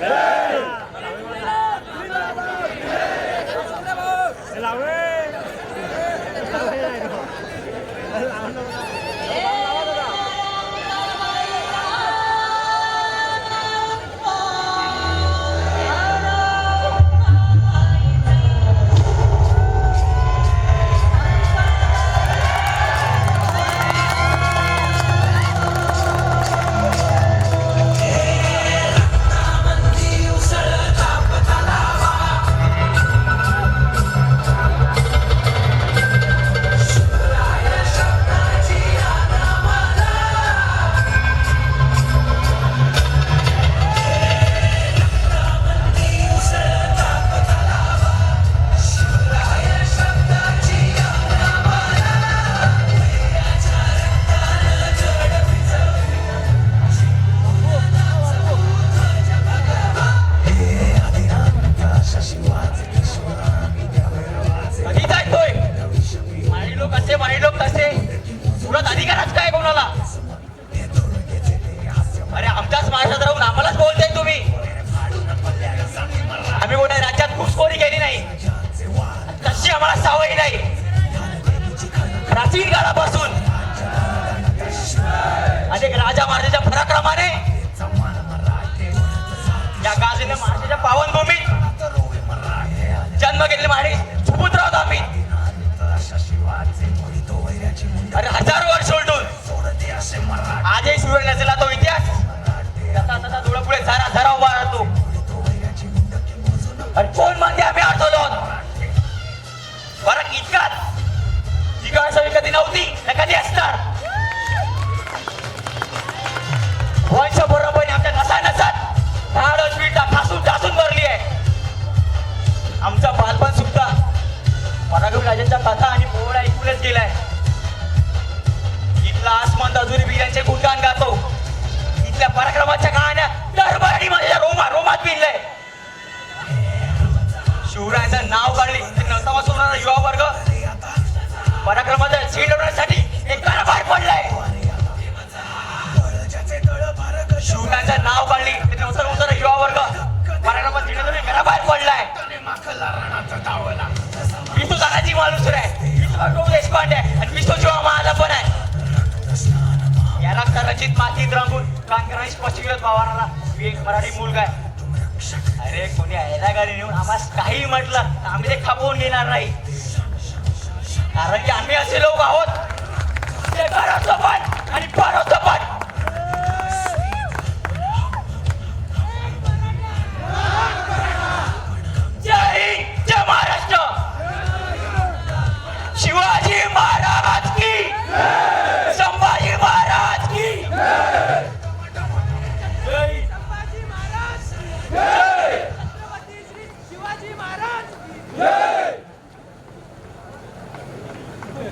कधी या गाजलेल्या महाराजाच्या पावनभूमीत जन्म घेतले महाराज सुपुत्र आहोत आम्ही. अरे हजारो वर्ष उलटून. आजही सुरू नसलेला तो इतिहास. तसा तसा डोळा पुढे झरा झरा उभा राहतो. अरे कोण म्हणते आम्ही अडचलो फरक इतकाच. जी कधी नव्हती कधी असणार. आमचा बालपण सुद्धा पराक्रम राजांच्या कथा आणि पोहड ऐकूनच गेलाय. इथला आसमान दाजुरी बियांचे गुणगान गातो. इथल्या पराक्रमाच्या कहाण्या दरबारी माझ्या रोमा रोमात भिनलंय शिवरायाचं नाव काढले. ते नवसामासून युवा वर्ग. पराक्रमाचा तानाजी मालुसर आहे विष्णू देशपांडे आहे आणि विष्णू शिवा माझा पण आहे याला रचित मातीत रंगून कांग्रेस स्पष्ट केलं पवाराला मी एक मराठी मुलगा आहे अरे कोणी यायला गाडी नेऊन आम्हाला काही म्हटलं तर आम्ही ते खपवून घेणार नाही कारण की आम्ही असे लोक आहोत ते घराचं पण आणि पर す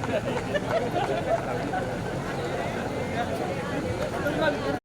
ごい。